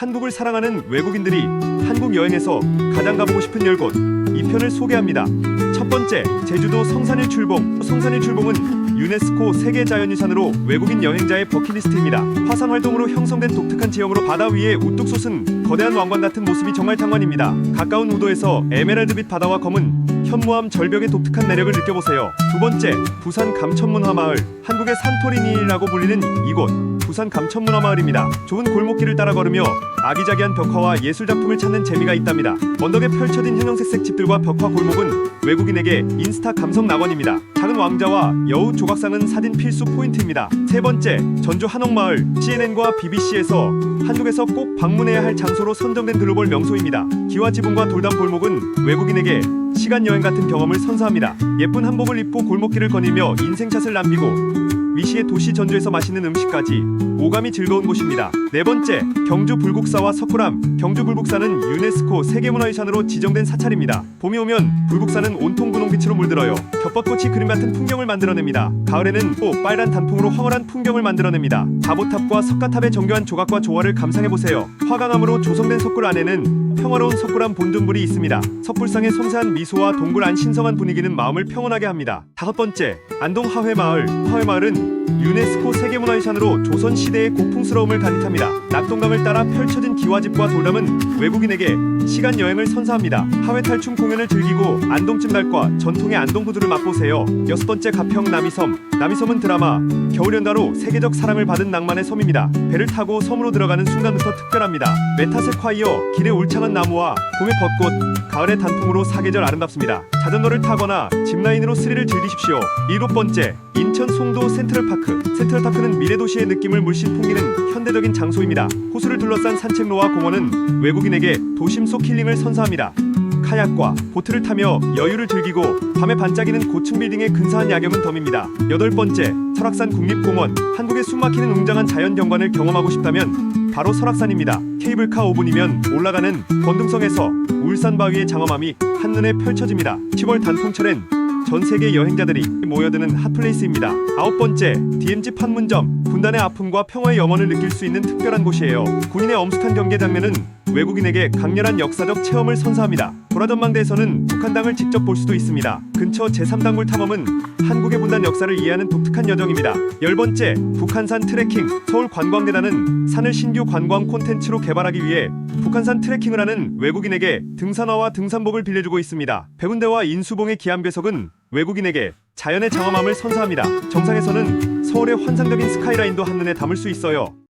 한국을 사랑하는 외국인들이 한국 여행에서 가장 가보고 싶은 열곳 이 편을 소개합니다. 첫 번째, 제주도 성산일 출봉. 성산일 출봉은 유네스코 세계 자연유산으로 외국인 여행자의 버킷리스트입니다. 화산 활동으로 형성된 독특한 지형으로 바다 위에 우뚝 솟은 거대한 왕관 같은 모습이 정말 장관입니다. 가까운 우도에서 에메랄드빛 바다와 검은 현무암 절벽의 독특한 매력을 느껴보세요. 두 번째, 부산 감천문화 마을. 한국의 산토리니라고 불리는 이곳. 부산 감천문화마을입니다. 좁은 골목길을 따라 걸으며 아기자기한 벽화와 예술 작품을 찾는 재미가 있답니다. 언덕에 펼쳐진 형형색색 집들과 벽화 골목은 외국인에게 인스타 감성 낙원입니다. 작은 왕자와 여우 조각상은 사진 필수 포인트입니다. 세 번째, 전주 한옥마을. CNN과 BBC에서 한국에서 꼭 방문해야 할 장소로 선정된 글로벌 명소입니다. 기와 지붕과 돌담 골목은 외국인에게 시간 여행 같은 경험을 선사합니다. 예쁜 한복을 입고 골목길을 거닐며 인생샷을 남기고 위시의 도시 전주에서 맛있는 음식까지 오감이 즐거운 곳입니다. 네 번째, 경주 불국사와 석굴암. 경주 불국사는 유네스코 세계문화유산으로 지정된 사찰입니다. 봄이 오면 불국사는 온통 분홍빛으로 물들어요. 겹벚꽃이 그림 같은 풍경을 만들어냅니다. 가을에는 또 빨간 단풍으로 황홀한 풍경을 만들어냅니다. 다보탑과 석가탑의 정교한 조각과 조화를 감상해보세요. 화강암으로 조성된 석굴 안에는 평화로운 석굴암 본尊불이 있습니다. 석굴상의 섬세한 미소와 동굴 안 신성한 분위기는 마음을 평온하게 합니다. 다섯 번째, 안동 하회마을. 하회마을은 유네스코 세계문화유산으로 조선 시대의 고풍스러움을 단입합니다. 낙동강을 따라 펼쳐진 기와집과 돌담은 외국인에게 시간 여행을 선사합니다. 하회 탈춤 공연을 즐기고 안동 찜닭과 전통의 안동 후두를 맛보세요. 여섯 번째 가평 남이섬. 남이섬은 드라마 겨울 연가로 세계적 사랑을 받은 낭만의 섬입니다. 배를 타고 섬으로 들어가는 순간부터 특별합니다. 메타세콰이어, 길에 울창한 나무와 봄의 벚꽃, 가을의 단풍으로 사계절 아름답습니다. 자전거를 타거나 짚라인으로 스릴을 즐기십시오. 일곱 번째, 인천 송도 센트럴파크. 센트럴파크는 미래도시의 느낌을 물씬 풍기는 현대적인 장소입니다. 호수를 둘러싼 산책로와 공원은 외국인에게 도심 속 힐링을 선사합니다. 카약과 보트를 타며 여유를 즐기고 밤에 반짝이는 고층 빌딩의 근사한 야경은 덤입니다. 여덟 번째, 설악산 국립공원. 한국의 숨막히는 웅장한 자연 경관을 경험하고 싶다면 바로 설악산입니다. 케이블카 5분이면 올라가는 권등성에서 울산 바위의 장엄함이 한눈에 펼쳐집니다. 10월 단풍철엔 전 세계 여행자들이 모여드는 핫플레이스입니다. 아홉 번째, DMZ 판문점. 분단의 아픔과 평화의 염원을 느낄 수 있는 특별한 곳이에요. 군인의 엄숙한 경계 장면은 외국인에게 강렬한 역사적 체험을 선사합니다. 보라전망대에서는 북한당을 직접 볼 수도 있습니다. 근처 제3단굴 탐험은 한국의 분단 역사를 이해하는 독특한 여정입니다. 열 번째, 북한산 트레킹. 서울 관광대단은 산을 신규 관광 콘텐츠로 개발하기 위해 북한산 트레킹을 하는 외국인에게 등산화와 등산복을 빌려주고 있습니다. 백운대와 인수봉의 기암괴석은 외국인에게 자연의 장엄함을 선사합니다. 정상에서는 서울의 환상적인 스카이라인도 한눈에 담을 수 있어요.